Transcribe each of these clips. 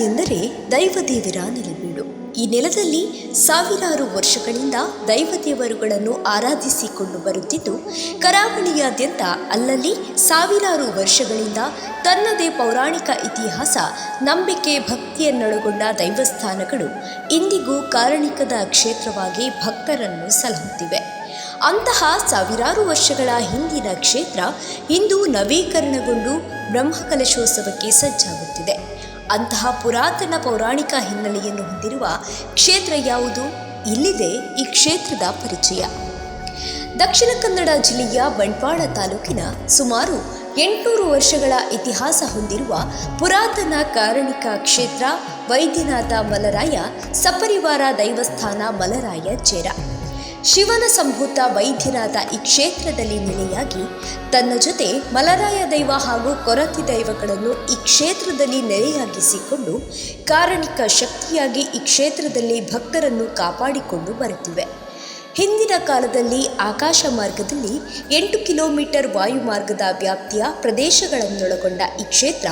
ಎಂದರೆ ದೈವದೇವರ ನೆಲೆಬೀಡು. ಈ ನೆಲದಲ್ಲಿ ಸಾವಿರಾರು ವರ್ಷಗಳಿಂದ ದೈವದೇವರುಗಳನ್ನು ಆರಾಧಿಸಿಕೊಂಡು ಬರುತ್ತಿದ್ದು, ಕರಾವಳಿಯಾದ್ಯಂತ ಅಲ್ಲಲ್ಲಿ ಸಾವಿರಾರು ವರ್ಷಗಳಿಂದ ತನ್ನದೇ ಪೌರಾಣಿಕ ಇತಿಹಾಸ, ನಂಬಿಕೆ, ಭಕ್ತಿಯನ್ನೊಳಗೊಂಡ ದೈವಸ್ಥಾನಗಳು ಇಂದಿಗೂ ಕಾರಣಿಕದ ಕ್ಷೇತ್ರವಾಗಿ ಭಕ್ತರನ್ನು ಸಲಹುತ್ತಿವೆ ಅಂತಹ ಸಾವಿರಾರು ವರ್ಷಗಳ ಹಿಂದಿನ ಕ್ಷೇತ್ರ ಇಂದು ನವೀಕರಣಗೊಂಡು ಬ್ರಹ್ಮಕಲಶೋತ್ಸವಕ್ಕೆ ಸಜ್ಜಾಗುತ್ತಿದೆ. ಅಂತಹ ಪುರಾತನ ಪೌರಾಣಿಕ ಹಿನ್ನೆಲೆಯನ್ನು ಹೊಂದಿರುವ ಕ್ಷೇತ್ರ ಯಾವುದು? ಇಲ್ಲಿದೆ ಈ ಕ್ಷೇತ್ರದ ಪರಿಚಯ. ದಕ್ಷಿಣ ಕನ್ನಡ ಜಿಲ್ಲೆಯ ಬಂಟ್ವಾಳ ತಾಲೂಕಿನ ಸುಮಾರು ಎಂಟುನೂರು ವರ್ಷಗಳ ಇತಿಹಾಸ ಹೊಂದಿರುವ ಪುರಾತನ ಕಾರಣಿಕ ಕ್ಷೇತ್ರ ವೈದ್ಯನಾಥ ಮಲರಾಯ ಸಪರಿವಾರ ದೈವಸ್ಥಾನ ಮಲರಾಯ ಚೇರ. ಶಿವನ ಸಂಭೂತ ವೈದ್ಯನಾಥ ಈ ಕ್ಷೇತ್ರದಲ್ಲಿ ನೆಲೆಯಾಗಿ, ತನ್ನ ಜೊತೆ ಮಲರಾಯ ದೈವ ಹಾಗೂ ಕೊರತಿ ದೈವಗಳನ್ನು ಈ ಕ್ಷೇತ್ರದಲ್ಲಿ ನೆಲೆಯಾಗಿಸಿಕೊಂಡು, ಕಾರಣಿಕ ಶಕ್ತಿಯಾಗಿ ಈ ಕ್ಷೇತ್ರದಲ್ಲಿ ಭಕ್ತರನ್ನು ಕಾಪಾಡಿಕೊಂಡು ಬರುತ್ತಿವೆ. ಹಿಂದಿನ ಕಾಲದಲ್ಲಿ ಆಕಾಶ ಮಾರ್ಗದಲ್ಲಿ ಎಂಟು ಕಿಲೋಮೀಟರ್ ವಾಯುಮಾರ್ಗದ ವ್ಯಾಪ್ತಿಯ ಪ್ರದೇಶಗಳನ್ನೊಳಗೊಂಡ ಈ ಕ್ಷೇತ್ರ,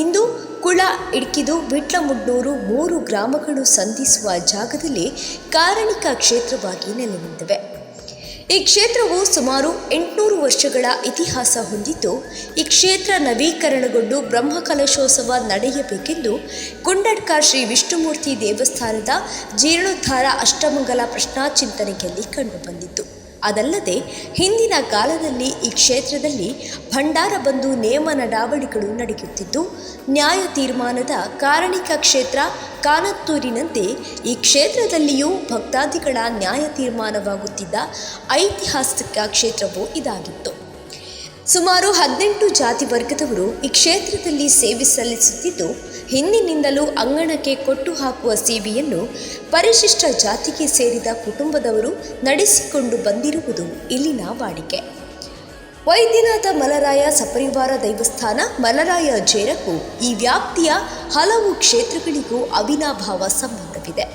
ಇಂದು ಕುಳ ಇಡ್ಕಿದು ವಿಟ್ಲಮುಡ್ನೂರು ಮೂರು ಗ್ರಾಮಗಳು ಸಂಧಿಸುವ ಜಾಗದಲ್ಲಿ ಕಾರಣಿಕ ಕ್ಷೇತ್ರವಾಗಿ ನೆಲೆ ನಿಂತಿವೆ. ಈ ಕ್ಷೇತ್ರವು ಸುಮಾರು ಎಂಟುನೂರು ವರ್ಷಗಳ ಇತಿಹಾಸ ಹೊಂದಿದ್ದು, ಈ ಕ್ಷೇತ್ರ ನವೀಕರಣಗೊಂಡು ಬ್ರಹ್ಮಕಲಶೋತ್ಸವ ನಡೆಯಬೇಕೆಂದು ಕುಂಡಡ್ಕ ಶ್ರೀ ವಿಷ್ಣುಮೂರ್ತಿ ದೇವಸ್ಥಾನದ ಜೀರ್ಣೋದ್ಧಾರ ಅಷ್ಟಮಂಗಲ ಪ್ರಶ್ನಾಚಿಂತನೆಯಲ್ಲಿ ಕಂಡುಬಂದಿತ್ತು. ಅದಲ್ಲದೆ ಹಿಂದಿನ ಕಾಲದಲ್ಲಿ ಈ ಕ್ಷೇತ್ರದಲ್ಲಿ ಭಂಡಾರ ಬಂದು ನೇಮ ನಡಾವಳಿಗಳು ನಡೆಯುತ್ತಿದ್ದು, ನ್ಯಾಯ ತೀರ್ಮಾನದ ಕಾರಣಿಕ ಕ್ಷೇತ್ರ ಕಾನತ್ತೂರಿನಂತೆ ಈ ಕ್ಷೇತ್ರದಲ್ಲಿಯೂ ಭಕ್ತಾದಿಗಳ ನ್ಯಾಯ ತೀರ್ಮಾನವಾಗುತ್ತಿದ್ದ ಐತಿಹಾಸಿಕ ಕ್ಷೇತ್ರವೂ ಇದಾಗಿತ್ತು. ಸುಮಾರು ಹದಿನೆಂಟು ಜಾತಿ ವರ್ಗದವರು ಈ ಕ್ಷೇತ್ರದಲ್ಲಿ ಸೇವೆ ಸಲ್ಲಿಸುತ್ತಿದ್ದು, ಹಿಂದಿನಿಂದಲೂ ಅಂಗಣಕ್ಕೆ ಕೊಟ್ಟು ಹಾಕುವ ಸೇವೆಯನ್ನು ಪರಿಶಿಷ್ಟ ಜಾತಿಗೆ ಸೇರಿದ ಕುಟುಂಬದವರು ನಡೆಸಿಕೊಂಡು ಬಂದಿರುವುದು ಇಲ್ಲಿನ ವಾಡಿಕೆ. ವೈದ್ಯನಾಥ ಮಲರಾಯ ಸಪರಿವಾರ ದೈವಸ್ಥಾನ ಮಲರಾಯ ಜೇರಕ್ಕೂ ಈ ವ್ಯಾಪ್ತಿಯ ಹಲವು ಕ್ಷೇತ್ರಗಳಿಗೂ ಅವಿನಾಭಾವ ಸಂಬಂಧವಿದೆ.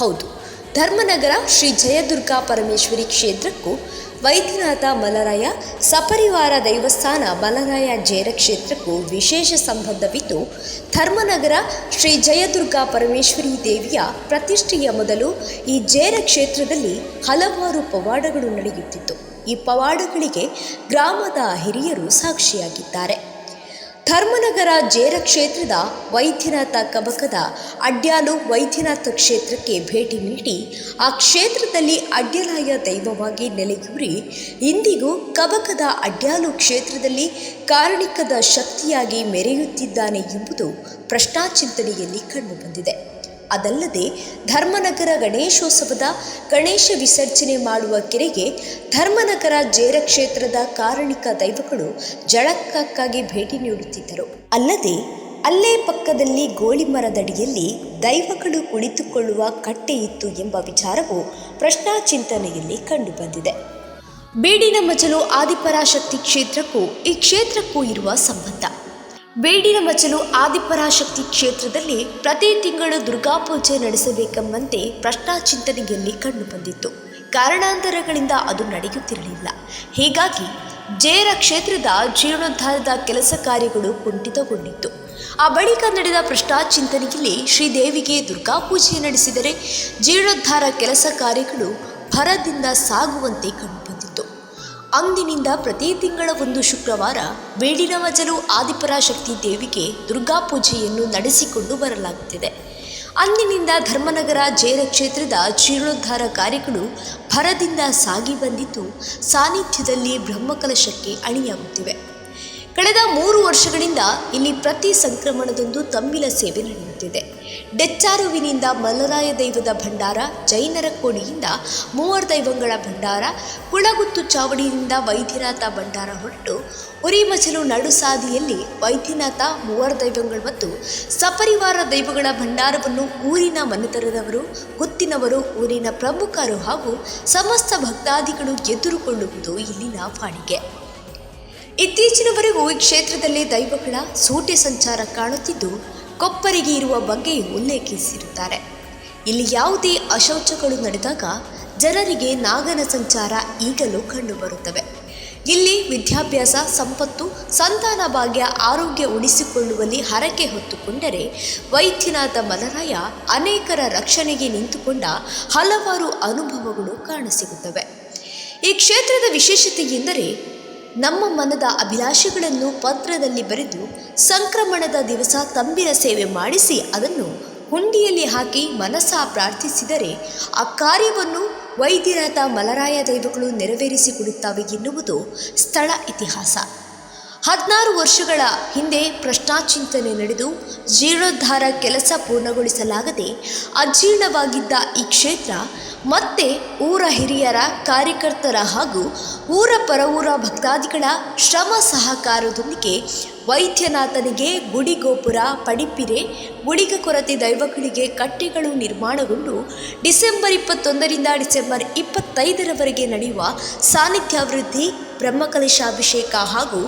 ಹೌದು ಧರ್ಮನಗರ ಶ್ರೀ ಜಯದುರ್ಗಾ ಪರಮೇಶ್ವರಿ ಕ್ಷೇತ್ರಕ್ಕೂ ವೈದ್ಯನಾಥ ಮಲರಾಯ, ಸಪರಿವಾರ ದೈವಸ್ಥಾನ ಮಲರಾಯ ಜೇರ ಕ್ಷೇತ್ರಕ್ಕೂ ವಿಶೇಷ ಸಂಬಂಧವಿದ್ದು, ಧರ್ಮನಗರ ಶ್ರೀ ಜಯದುರ್ಗಾ ಪರಮೇಶ್ವರಿ ದೇವಿಯ ಪ್ರತಿಷ್ಠೆಯ ಮೊದಲು ಈ ಜೇರ ಕ್ಷೇತ್ರದಲ್ಲಿ ಹಲವಾರು ಪವಾಡಗಳು ನಡೆಯುತ್ತಿತ್ತು. ಈ ಪವಾಡಗಳಿಗೆ ಗ್ರಾಮದ ಹಿರಿಯರು ಸಾಕ್ಷಿಯಾಗಿದ್ದಾರೆ. ಧರ್ಮನಗರ ಜೇರ ಕ್ಷೇತ್ರದ ವೈದ್ಯನಾಥ ಕಬಕದ ಅಡ್ಯಾಲು ವೈದ್ಯನಾಥ ಕ್ಷೇತ್ರಕ್ಕೆ ಭೇಟಿ ನೀಡಿ ಆ ಕ್ಷೇತ್ರದಲ್ಲಿ ಅಡ್ಯಲಾಯ ದೈವವಾಗಿ ನೆಲೆಯೂರಿ. ಇಂದಿಗೂ ಕಬಕದ ಅಡ್ಯಾಲು ಕ್ಷೇತ್ರದಲ್ಲಿ ಕಾರಣಿಕದ ಶಕ್ತಿಯಾಗಿ ಮೆರೆಯುತ್ತಿದ್ದಾನೆ ಎಂಬುದು ಪ್ರಶ್ನಾಚಿಂತನೆಯಲ್ಲಿ ಕಂಡುಬಂದಿದೆ. ಅದಲ್ಲದೆ ಧರ್ಮನಗರ ಗಣೇಶೋತ್ಸವದ ಗಣೇಶ ವಿಸರ್ಜನೆ ಮಾಡುವ ಕೆರೆಗೆ ಧರ್ಮನಗರ ಜೇರ ಕ್ಷೇತ್ರದ ಕಾರಣಿಕ ದೈವಗಳು ಜಳಕಕ್ಕಾಗಿ ಭೇಟಿ ನೀಡುತ್ತಿದ್ದರು. ಅಲ್ಲದೆ, ಅಲ್ಲೇ ಪಕ್ಕದಲ್ಲಿ ಗೋಳಿ ಮರದಡಿಯಲ್ಲಿ ದೈವಗಳು ಕುಳಿತುಕೊಳ್ಳುವ ಕಟ್ಟೆ ಇತ್ತು ಎಂಬ ವಿಚಾರವು ಪ್ರಶ್ನಾಚಿಂತನೆಯಲ್ಲಿ ಕಂಡುಬಂದಿದೆ. ಬೇಡಿನ ಮಜಲು ಆದಿಪರಾಶಕ್ತಿ ಕ್ಷೇತ್ರಕ್ಕೂ ಈ ಕ್ಷೇತ್ರಕ್ಕೂ ಇರುವ ಸಂಬಂಧ. ಬೇಡಿನ ಮಚಲು ಆದಿಪರಾಶಕ್ತಿ ಕ್ಷೇತ್ರದಲ್ಲಿ ಪ್ರತಿ ತಿಂಗಳು ದುರ್ಗಾಪೂಜೆ ನಡೆಸಬೇಕೆಂಬಂತೆ ಪ್ರಶ್ನಾಚಿಂತನೆಯಲ್ಲಿ ಕಂಡುಬಂದಿತ್ತು ಕಾರಣಾಂತರಗಳಿಂದ ಅದು ನಡೆಯುತ್ತಿರಲಿಲ್ಲ. ಹೀಗಾಗಿ ಜೇರ ಕ್ಷೇತ್ರದ ಜೀರ್ಣೋದ್ಧಾರದ ಕೆಲಸ ಕಾರ್ಯಗಳು ಕುಂಠಿತಗೊಂಡಿತ್ತು. ಆ ಬಳಿಕ ನಡೆದ ಪ್ರಶ್ನಾಚಿಂತನೆಯಲ್ಲಿ ಶ್ರೀದೇವಿಗೆ ದುರ್ಗಾಪೂಜೆ ನಡೆಸಿದರೆ ಜೀರ್ಣೋದ್ಧಾರ ಕೆಲಸ ಕಾರ್ಯಗಳು ಭರದಿಂದ ಸಾಗುವಂತೆ ಕಂಡುಬಂದಿತ್ತು ಅಂದಿನಿಂದ ಪ್ರತಿ ತಿಂಗಳ ಒಂದು ಶುಕ್ರವಾರ ವೇಡಿನವಜಲು ಆದಿಪರಾಶಕ್ತಿ ದೇವಿಗೆ ದುರ್ಗಾ ಪೂಜೆಯನ್ನು ನಡೆಸಿಕೊಂಡು ಬರಲಾಗುತ್ತಿದೆ. ಅಂದಿನಿಂದ ಧರ್ಮನಗರ ಜೇರ ಕ್ಷೇತ್ರದ ಜೀರ್ಣೋದ್ಧಾರ ಕಾರ್ಯಗಳು ಭರದಿಂದ ಸಾಗಿ ಬಂದಿದ್ದು, ಸಾನ್ನಿಧ್ಯದಲ್ಲಿ ಬ್ರಹ್ಮಕಲಶಕ್ಕೆ ಅಣಿಯಾಗುತ್ತಿವೆ. ಕಳೆದ ಮೂರು ವರ್ಷಗಳಿಂದ ಇಲ್ಲಿ ಪ್ರತಿ ಸಂಕ್ರಮಣದೊಂದು ತಮ್ಮಿಲ ಸೇವೆ ನಡೆಯುತ್ತಿದೆ. ಡೆಚ್ಚಾರುವಿನಿಂದ ಮಲ್ಲರಾಯ ದೈವದ ಭಂಡಾರ, ಜೈನರ ಕೋಡಿಯಿಂದ ಮೂವರ್ ದೈವಗಳ ಭಂಡಾರ, ಕುಳಗುತ್ತು ಚಾವಡಿಯಿಂದ ವೈದ್ಯನಾಥ ಭಂಡಾರ ಹೊರಟು ಉರಿಮಚಲು ನಡುಸಾದಿಯಲ್ಲಿ ವೈದ್ಯನಾಥ, ಮೂವರ್ ದೈವಗಳು ಮತ್ತು ಸಪರಿವಾರ ದೈವಗಳ ಭಂಡಾರವನ್ನು ಊರಿನ ಮನೆತರದವರು, ಗುತ್ತಿನವರು, ಊರಿನ ಪ್ರಮುಖರು ಹಾಗೂ ಸಮಸ್ತ ಭಕ್ತಾದಿಗಳು ಎದುರುಕೊಳ್ಳುವುದು ಇಲ್ಲಿನ ವಾಡಿಕೆ ಇತ್ತೀಚಿನವರೆಗೂ ಈ ಕ್ಷೇತ್ರದಲ್ಲಿ ದೈವಗಳ ಸೂಟಿ ಸಂಚಾರ ಕಾಣುತ್ತಿದ್ದು, ಕೊಪ್ಪರಿಗೆ ಇರುವ ಬಗ್ಗೆ ಉಲ್ಲೇಖಿಸಿರುತ್ತಾರೆ. ಇಲ್ಲಿ ಯಾವುದೇ ಅಶೌಚಗಳು ನಡೆದಾಗ ಜನರಿಗೆ ನಾಗನ ಸಂಚಾರ ಈಗಲೂ ಕಂಡುಬರುತ್ತವೆ. ಇಲ್ಲಿ ವಿದ್ಯಾಭ್ಯಾಸ, ಸಂಪತ್ತು, ಸಂತಾನ ಭಾಗ್ಯ, ಆರೋಗ್ಯ ಉಳಿಸಿಕೊಳ್ಳುವಲ್ಲಿ ಹರಕೆ ಹೊತ್ತುಕೊಂಡರೆ ವೈದ್ಯನಾಥ ಮಲರಾಯ ಅನೇಕರ ರಕ್ಷಣೆಗೆ ನಿಂತುಕೊಂಡ ಹಲವಾರು ಅನುಭವಗಳು ಕಾಣಸಿಗುತ್ತವೆ. ಈ ಕ್ಷೇತ್ರದ ವಿಶೇಷತೆ ಎಂದರೆ ನಮ್ಮ ಮನದ ಅಭಿಲಾಷೆಗಳನ್ನು ಪತ್ರದಲ್ಲಿ ಬರೆದು ಸಂಕ್ರಮಣದ ದಿವಸ ತಂಬಿನ ಸೇವೆ ಮಾಡಿಸಿ ಅದನ್ನು ಹುಂಡಿಯಲ್ಲಿ ಹಾಕಿ ಮನಸ ಪ್ರಾರ್ಥಿಸಿದರೆ ಆ ಕಾರ್ಯವನ್ನು ವೈದ್ಯನಾಥ ಮಲರಾಯ ದೈವಗಳು ನೆರವೇರಿಸಿಕೊಡುತ್ತವೆ ಎನ್ನುವುದು ಸ್ಥಳ ಇತಿಹಾಸ. ಹದಿನಾರು ವರ್ಷಗಳ ಹಿಂದೆ ಪ್ರಶ್ನಾಚಿಂತನೆ ನಡೆದು ಜೀರ್ಣೋದ್ಧಾರ ಕೆಲಸ ಪೂರ್ಣಗೊಳಿಸಲಾಗದೆ ಅಜೀರ್ಣವಾಗಿದ್ದ ಈ ಕ್ಷೇತ್ರ ಮತ್ತೆ ಊರ ಹಿರಿಯರ ಕಾರ್ಯಕರ್ತರ ಹಾಗೂ ಊರ ಪರವೂರ ಭಕ್ತಾದಿಗಳ ಶ್ರಮ ಸಹಕಾರದೊಂದಿಗೆ ವೈದ್ಯನಾಥನಿಗೆ ಗುಡಿಗೋಪುರ, ಪಡಿಪಿರೆ, ಗುಡಿಗ ಕೊರತೆ ದೈವಗಳಿಗೆ ಕಟ್ಟೆಗಳು ನಿರ್ಮಾಣಗೊಂಡು ಡಿಸೆಂಬರ್ ಇಪ್ಪತ್ತೊಂದರಿಂದ ಡಿಸೆಂಬರ್ ಇಪ್ಪತ್ತೈದರವರೆಗೆ ನಡೆಯುವ ಸಾನ್ನಿಧ್ಯಾಭಿವೃದ್ಧಿ ಬ್ರಹ್ಮಕಲಶಾಭಿಷೇಕ ಹಾಗೂ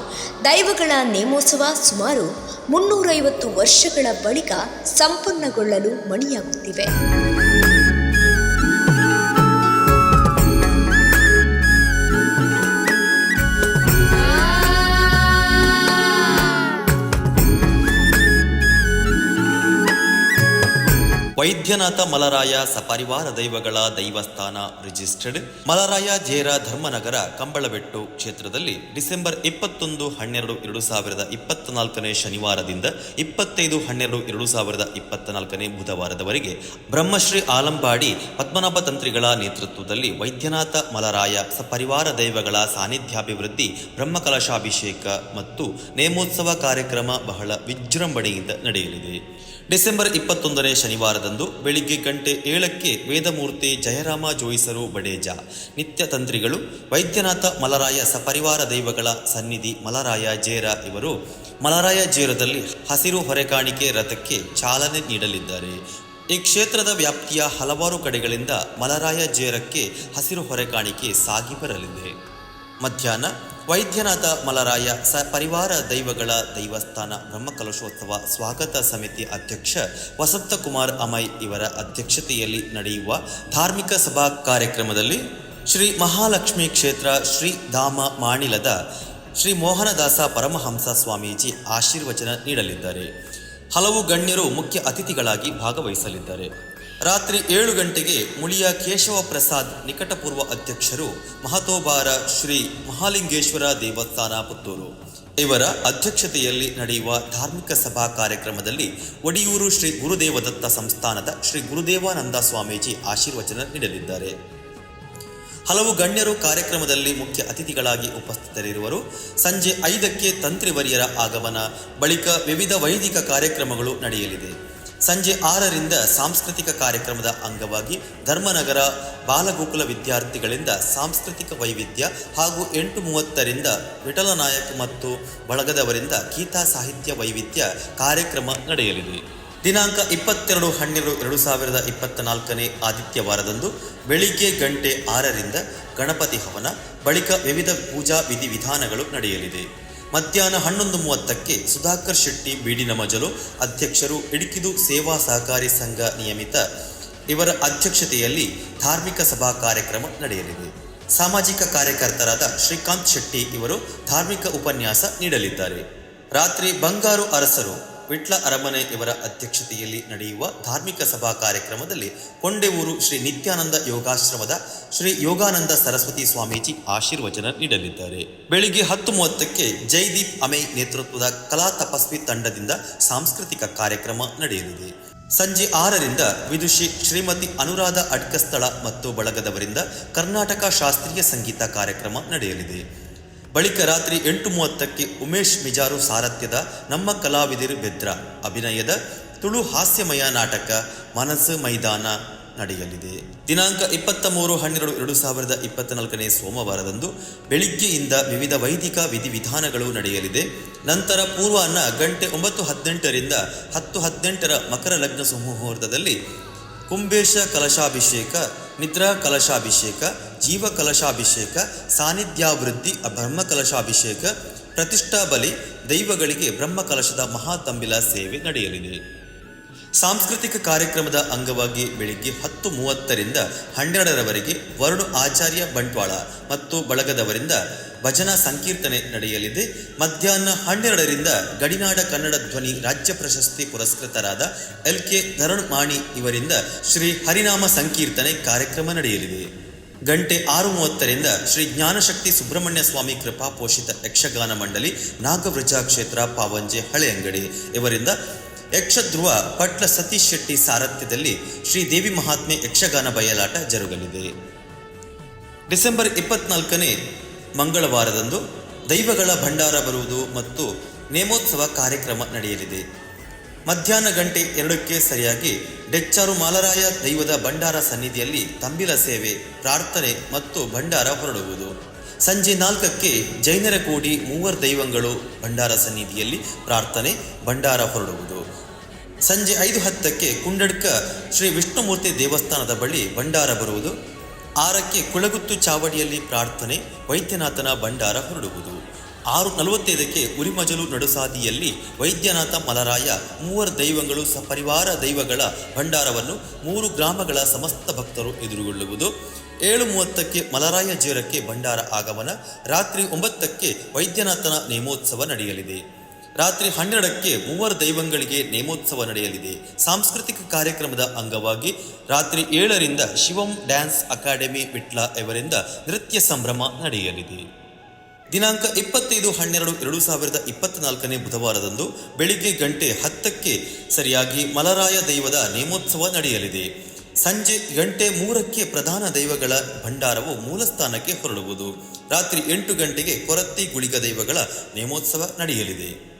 ದೈವಗಳ ನೇಮೋತ್ಸವ ಸುಮಾರು ಮುನ್ನೂರೈವತ್ತು ವರ್ಷಗಳ ಬಳಿಕ ಸಂಪನ್ನಗೊಳ್ಳಲು ಮಣಿಯಾಗುತ್ತಿವೆ. ವೈದ್ಯನಾಥ ಮಲರಾಯ ಸಪರಿವಾರ ದೈವಗಳ ದೈವಸ್ಥಾನ ರಿಜಿಸ್ಟರ್ಡ್. ಮಲರಾಯ ಜೇರ ಧರ್ಮನಗರ, ಕಂಬಳಬೆಟ್ಟು ಕ್ಷೇತ್ರದಲ್ಲಿ ಡಿಸೆಂಬರ್ ಇಪ್ಪತ್ತೊಂದು, ಹನ್ನೆರಡು, ಎರಡು ಸಾವಿರದ ಇಪ್ಪತ್ನಾಲ್ಕನೇ ಶನಿವಾರದಿಂದ ಇಪ್ಪತ್ತೈದು, ಹನ್ನೆರಡು, ಎರಡು ಸಾವಿರದ ಇಪ್ಪತ್ನಾಲ್ಕನೇ ಬುಧವಾರದವರೆಗೆ ಬ್ರಹ್ಮಶ್ರೀ ಆಲಂಬಾಡಿ ಪದ್ಮನಾಭ ತಂತ್ರಿಗಳ ನೇತೃತ್ವದಲ್ಲಿ ವೈದ್ಯನಾಥ ಮಲರಾಯ ಸಪರಿವಾರ ದೈವಗಳ ಸಾನ್ನಿಧ್ಯಾಭಿವೃದ್ಧಿ, ಬ್ರಹ್ಮಕಲಶಾಭಿಷೇಕ ಮತ್ತು ನೇಮೋತ್ಸವ ಕಾರ್ಯಕ್ರಮ ಬಹಳ ವಿಜೃಂಭಣೆಯಿಂದ ನಡೆಯಲಿದೆ. ಡಿಸೆಂಬರ್ ಇಪ್ಪತ್ತೊಂದನೇ ಶನಿವಾರದಂದು ಬೆಳಿಗ್ಗೆ ಗಂಟೆ ಏಳಕ್ಕೆ ವೇದಮೂರ್ತಿ ಜಯರಾಮ ಜೋಯಿಸರು ಬಡೇಜ. ನಿತ್ಯ ತಂತ್ರಿಗಳು, ವೈದ್ಯನಾಥ ಮಲರಾಯ ಸಪರಿವಾರ ದೈವಗಳ ಸನ್ನಿಧಿ ಮಲರಾಯ ಜೇರ ಇವರು ಮಲರಾಯ ಜೇರದಲ್ಲಿ ಹಸಿರು ಹೊರೆಕಾಣಿಕೆ ರಥಕ್ಕೆ ಚಾಲನೆ ನೀಡಲಿದ್ದಾರೆ. ಈ ಕ್ಷೇತ್ರದ ವ್ಯಾಪ್ತಿಯ ಹಲವಾರು ಕಡೆಗಳಿಂದ ಮಲರಾಯ ಜೇರಕ್ಕೆ ಹಸಿರು ಹೊರೆಕಾಣಿಕೆ ಸಾಗಿ ಬರಲಿದೆ. ಮಧ್ಯಾಹ್ನ ವೈದ್ಯನಾಥ ಮಲರಾಯ ಸ ಪರಿವಾರ ದೈವಗಳ ದೈವಸ್ಥಾನ ಬ್ರಹ್ಮಕಲಶೋತ್ಸವ ಸ್ವಾಗತ ಸಮಿತಿ ಅಧ್ಯಕ್ಷ ವಸಂತಕುಮಾರ್ ಅಮೈ ಇವರ ಅಧ್ಯಕ್ಷತೆಯಲ್ಲಿ ನಡೆಯುವ ಧಾರ್ಮಿಕ ಸಭಾ ಕಾರ್ಯಕ್ರಮದಲ್ಲಿ ಶ್ರೀ ಮಹಾಲಕ್ಷ್ಮಿ ಕ್ಷೇತ್ರ ಶ್ರೀ ಧಾಮ ಮಾಣಿಲದ ಶ್ರೀ ಮೋಹನದಾಸ ಪರಮಹಂಸ ಸ್ವಾಮೀಜಿ ಆಶೀರ್ವಚನ ನೀಡಲಿದ್ದಾರೆ. ಹಲವು ಗಣ್ಯರು ಮುಖ್ಯ ಅತಿಥಿಗಳಾಗಿ ಭಾಗವಹಿಸಲಿದ್ದಾರೆ. ರಾತ್ರಿ ಏಳು ಗಂಟೆಗೆ ಮುಳಿಯ ಕೇಶವ ಪ್ರಸಾದ್ ನಿಕಟಪೂರ್ವ ಅಧ್ಯಕ್ಷರು ಮಹತೋಬಾರ ಶ್ರೀ ಮಹಾಲಿಂಗೇಶ್ವರ ದೇವಸ್ಥಾನ ಪುತ್ತೂರು. ಇವರ ಅಧ್ಯಕ್ಷತೆಯಲ್ಲಿ ನಡೆಯುವ ಧಾರ್ಮಿಕ ಸಭಾ ಕಾರ್ಯಕ್ರಮದಲ್ಲಿ ಒಡಿಯೂರು ಶ್ರೀ ಗುರುದೇವದತ್ತ ಸಂಸ್ಥಾನದ ಶ್ರೀ ಗುರುದೇವಾನಂದ ಸ್ವಾಮೀಜಿ ಆಶೀರ್ವಚನ ನೀಡಲಿದ್ದಾರೆ. ಹಲವು ಗಣ್ಯರು ಕಾರ್ಯಕ್ರಮದಲ್ಲಿ ಮುಖ್ಯ ಅತಿಥಿಗಳಾಗಿ ಉಪಸ್ಥಿತರಿರುವರು. ಸಂಜೆ ಐದಕ್ಕೆ ತಂತ್ರಿವರಿಯರ ಆಗಮನ, ಬಳಿಕ ವಿವಿಧ ವೈದಿಕ ಕಾರ್ಯಕ್ರಮಗಳು ನಡೆಯಲಿದೆ. ಸಂಜೆ ಆರರಿಂದ ಸಾಂಸ್ಕೃತಿಕ ಕಾರ್ಯಕ್ರಮದ ಅಂಗವಾಗಿ ಧರ್ಮನಗರ ಬಾಲಗೋಕುಲ ವಿದ್ಯಾರ್ಥಿಗಳಿಂದ ಸಾಂಸ್ಕೃತಿಕ ವೈವಿಧ್ಯ ಹಾಗೂ ಎಂಟು ಮೂವತ್ತರಿಂದ ವಿಠಲನಾಯಕ್ ಮತ್ತು ಬಳಗದವರಿಂದ ಗೀತಾ ಸಾಹಿತ್ಯ ವೈವಿಧ್ಯ ಕಾರ್ಯಕ್ರಮ ನಡೆಯಲಿದೆ. ದಿನಾಂಕ ಇಪ್ಪತ್ತೆರಡು ಹನ್ನೆರಡು ಎರಡು ಸಾವಿರದ ಇಪ್ಪತ್ತ ನಾಲ್ಕನೇ ಆದಿತ್ಯವಾರದಂದು ಬೆಳಿಗ್ಗೆ ಗಂಟೆ ಆರರಿಂದ ಗಣಪತಿ ಹವನ, ಬಳಿಕ ವಿವಿಧ ಪೂಜಾ ವಿಧಿವಿಧಾನಗಳು ನಡೆಯಲಿದೆ. ಮಧ್ಯಾಹ್ನ ಹನ್ನೊಂದು ಮೂವತ್ತಕ್ಕೆ ಸುಧಾಕರ್ ಶೆಟ್ಟಿ, ಬೀಡಿನ ಮಜಲು ಅಧ್ಯಕ್ಷರು ಇಡುಕಿದು ಸೇವಾ ಸಹಕಾರಿ ಸಂಘ ನಿಯಮಿತ. ಇವರ ಅಧ್ಯಕ್ಷತೆಯಲ್ಲಿ ಧಾರ್ಮಿಕ ಸಭಾ ಕಾರ್ಯಕ್ರಮ ನಡೆಯಲಿದೆ. ಸಾಮಾಜಿಕ ಕಾರ್ಯಕರ್ತರಾದ ಶ್ರೀಕಾಂತ್ ಶೆಟ್ಟಿ ಇವರು ಧಾರ್ಮಿಕ ಉಪನ್ಯಾಸ ನೀಡಲಿದ್ದಾರೆ. ರಾತ್ರಿ ಬಂಗಾರು ಅರಸರು ವಿಟ್ಲ ಅರಮನೆ ಇವರ ಅಧ್ಯಕ್ಷತೆಯಲ್ಲಿ ನಡೆಯುವ ಧಾರ್ಮಿಕ ಸಭಾ ಕಾರ್ಯಕ್ರಮದಲ್ಲಿ ಕೊಂಡೆವೂರು ಶ್ರೀ ನಿತ್ಯಾನಂದ ಯೋಗಾಶ್ರಮದ ಶ್ರೀ ಯೋಗಾನಂದ ಸರಸ್ವತಿ ಸ್ವಾಮೀಜಿ ಆಶೀರ್ವಚನ ನೀಡಲಿದ್ದಾರೆ. ಬೆಳಿಗ್ಗೆ ಹತ್ತು ಮೂವತ್ತಕ್ಕೆ ಜೈದೀಪ್ ಅಮೈ ನೇತೃತ್ವದ ಕಲಾ ತಪಸ್ವಿ ತಂಡದಿಂದ ಸಾಂಸ್ಕೃತಿಕ ಕಾರ್ಯಕ್ರಮ ನಡೆಯಲಿದೆ. ಸಂಜೆ ಆರರಿಂದ ವಿದುಷಿ ಶ್ರೀಮತಿ ಅನುರಾಧ ಅಡ್ಕಸ್ಥಳ ಮತ್ತು ಬಳಗದವರಿಂದ ಕರ್ನಾಟಕ ಶಾಸ್ತ್ರೀಯ ಸಂಗೀತ ಕಾರ್ಯಕ್ರಮ ನಡೆಯಲಿದೆ. ಬಳಿಕ ರಾತ್ರಿ ಎಂಟು ಮೂವತ್ತಕ್ಕೆ ಉಮೇಶ್ ಮಿಜಾರು ಸಾರಥ್ಯದ ನಮ್ಮ ಕಲಾವಿದರು ಬೆದ್ರ ಅಭಿನಯದ ತುಳು ಹಾಸ್ಯಮಯ ನಾಟಕ ಮನಸ್ಸು ಮೈದಾನ ನಡೆಯಲಿದೆ. ದಿನಾಂಕ ಇಪ್ಪತ್ತ ಮೂರು ಹನ್ನೆರಡು ಎರಡು ಸಾವಿರದ ಇಪ್ಪತ್ತ್ನಾಲ್ಕನೇ ಸೋಮವಾರದಂದು ಬೆಳಿಗ್ಗೆಯಿಂದ ವಿವಿಧ ವೈದಿಕ ವಿಧಿವಿಧಾನಗಳು ನಡೆಯಲಿದೆ. ನಂತರ ಪೂರ್ವಾಹ್ನ ಗಂಟೆ ಒಂಬತ್ತು ಹದಿನೆಂಟರಿಂದ ಹತ್ತು ಹದಿನೆಂಟರ ಮಕರ ಲಗ್ನ ಸಮುಹೂರ್ತದಲ್ಲಿ ಕುಂಬೇಶ ಕಲಶಾಭಿಷೇಕ ನಿದ್ರಾ ಕಲಶಾಭಿಷೇಕ, ಜೀವ ಕಲಶಾಭಿಷೇಕ ಸಾನ್ನಿಧ್ಯಾವೃದ್ಧಿ ಬ್ರಹ್ಮ ಕಲಶಾಭಿಷೇಕ, ಪ್ರತಿಷ್ಠಾ ಬಲಿ, ದೈವಗಳಿಗೆ ಬ್ರಹ್ಮ ಕಲಶದ ಮಹಾತಂಬಿಲ ಸೇವೆ ನಡೆಯಲಿದೆ. ಸಾಂಸ್ಕೃತಿಕ ಕಾರ್ಯಕ್ರಮದ ಅಂಗವಾಗಿ ಬೆಳಿಗ್ಗೆ ಹತ್ತು ಮೂವತ್ತರಿಂದ ಹನ್ನೆರಡರವರೆಗೆ ವರುಣ ಆಚಾರ್ಯ ಬಂಟ್ವಾಳ ಮತ್ತು ಬಳಗದವರಿಂದ ಭಜನಾ ಸಂಕೀರ್ತನೆ ನಡೆಯಲಿದೆ. ಮಧ್ಯಾಹ್ನ ಹನ್ನೆರಡರಿಂದ ಗಡಿನಾಡ ಕನ್ನಡ ಧ್ವನಿ ರಾಜ್ಯ ಪ್ರಶಸ್ತಿ ಪುರಸ್ಕೃತರಾದ ಎಲ್ ಕೆ ಮಾಣಿ ಇವರಿಂದ ಶ್ರೀ ಹರಿನಾಮ ಸಂಕೀರ್ತನೆ ಕಾರ್ಯಕ್ರಮ ನಡೆಯಲಿದೆ. ಗಂಟೆ ಆರು ಮೂವತ್ತರಿಂದ ಶ್ರೀ ಜ್ಞಾನಶಕ್ತಿ ಸುಬ್ರಹ್ಮಣ್ಯ ಸ್ವಾಮಿ ಕೃಪಾ ಪೋಷಿತ ಯಕ್ಷಗಾನ ಮಂಡಳಿ ನಾಗವೃಜಾ ಕ್ಷೇತ್ರ ಪಾವಂಜೆ ಹಳೆ ಅಂಗಡಿ ಇವರಿಂದ ಯಕ್ಷಧ್ರುವ ಪಟ್ಲ ಸತೀಶ್ ಶೆಟ್ಟಿ ಸಾರಥ್ಯದಲ್ಲಿ ಶ್ರೀ ದೇವಿ ಮಹಾತ್ಮೆ ಯಕ್ಷಗಾನ ಬಯಲಾಟ ಜರುಗಲಿದೆ. ಡಿಸೆಂಬರ್ ಇಪ್ಪತ್ನಾಲ್ಕನೇ ಮಂಗಳವಾರದಂದು ದೈವಗಳ ಭಂಡಾರ ಬರುವುದು ಮತ್ತು ನೇಮೋತ್ಸವ ಕಾರ್ಯಕ್ರಮ ನಡೆಯಲಿದೆ. ಮಧ್ಯಾಹ್ನ ಗಂಟೆ ಎರಡಕ್ಕೆ ಸರಿಯಾಗಿ ಡೆಚ್ಚಾರು ಮಾಲರಾಯ ದೈವದ ಭಂಡಾರ ಸನ್ನಿಧಿಯಲ್ಲಿ ತಂಬಿಲ ಸೇವೆ, ಪ್ರಾರ್ಥನೆ ಮತ್ತು ಭಂಡಾರ ಹೊರಡುವುದು. ಸಂಜೆ ನಾಲ್ಕಕ್ಕೆ ಜೈನರ ಕೋಡಿ ಮೂವರ್ ದೈವಗಳು ಭಂಡಾರ ಸನ್ನಿಧಿಯಲ್ಲಿ ಪ್ರಾರ್ಥನೆ, ಭಂಡಾರ ಹೊರಡುವುದು. ಸಂಜೆ ಐದು ಹತ್ತಕ್ಕೆ ಕುಂಡಡ್ಕ ಶ್ರೀ ವಿಷ್ಣುಮೂರ್ತಿ ದೇವಸ್ಥಾನದ ಬಳಿ ಭಂಡಾರ ಬರುವುದು. ಆರಕ್ಕೆ ಕುಳಗುತ್ತು ಚಾವಡಿಯಲ್ಲಿ ಪ್ರಾರ್ಥನೆ, ವೈದ್ಯನಾಥನ ಭಂಡಾರ ಹೊರಡುವುದು. ಆರು ನಲವತ್ತೈದಕ್ಕೆ ಉರಿಮಜಲು ನಡುಸಾದಿಯಲ್ಲಿ ವೈದ್ಯನಾಥ ಮಲರಾಯ ಮೂವರು ದೈವಗಳು ಸಪರಿವಾರ ದೈವಗಳ ಭಂಡಾರವನ್ನು ಮೂರು ಗ್ರಾಮಗಳ ಸಮಸ್ತ ಭಕ್ತರು ಎದುರುಗೊಳ್ಳುವುದು. ಏಳು ಮೂವತ್ತಕ್ಕೆ ಮಲರಾಯ ಜೀರಕ್ಕೆ ಭಂಡಾರ ಆಗಮನ. ರಾತ್ರಿ ಒಂಬತ್ತಕ್ಕೆ ವೈದ್ಯನಾಥನ ನೇಮೋತ್ಸವ ನಡೆಯಲಿದೆ. ರಾತ್ರಿ ಹನ್ನೆರಡಕ್ಕೆ ಮೂವರು ದೈವಗಳಿಗೆ ನೇಮೋತ್ಸವ ನಡೆಯಲಿದೆ. ಸಾಂಸ್ಕೃತಿಕ ಕಾರ್ಯಕ್ರಮದ ಅಂಗವಾಗಿ ರಾತ್ರಿ ಏಳರಿಂದ ಶಿವಂ ಡ್ಯಾನ್ಸ್ ಅಕಾಡೆಮಿ ವಿಟ್ಲ ಇವರಿಂದ ನೃತ್ಯ ಸಂಭ್ರಮ ನಡೆಯಲಿದೆ. ದಿನಾಂಕ ಇಪ್ಪತ್ತೈದು ಹನ್ನೆರಡು ಎರಡು ಸಾವಿರದ ಇಪ್ಪತ್ನಾಲ್ಕನೇ ಬುಧವಾರದಂದು ಬೆಳಿಗ್ಗೆ ಗಂಟೆ ಹತ್ತಕ್ಕೆ ಸರಿಯಾಗಿ ಮಲರಾಯ ದೈವದ ನೇಮೋತ್ಸವ ನಡೆಯಲಿದೆ. ಸಂಜೆ ಗಂಟೆ ಮೂರಕ್ಕೆ ಪ್ರಧಾನ ದೈವಗಳ ಭಂಡಾರವು ಮೂಲಸ್ಥಾನಕ್ಕೆ ಹೊರಡುವುದು. ರಾತ್ರಿ ಎಂಟು ಗಂಟೆಗೆ ಕೊರತ್ತಿ ಗುಳಿಗ ದೈವಗಳ ನೇಮೋತ್ಸವ ನಡೆಯಲಿದೆ.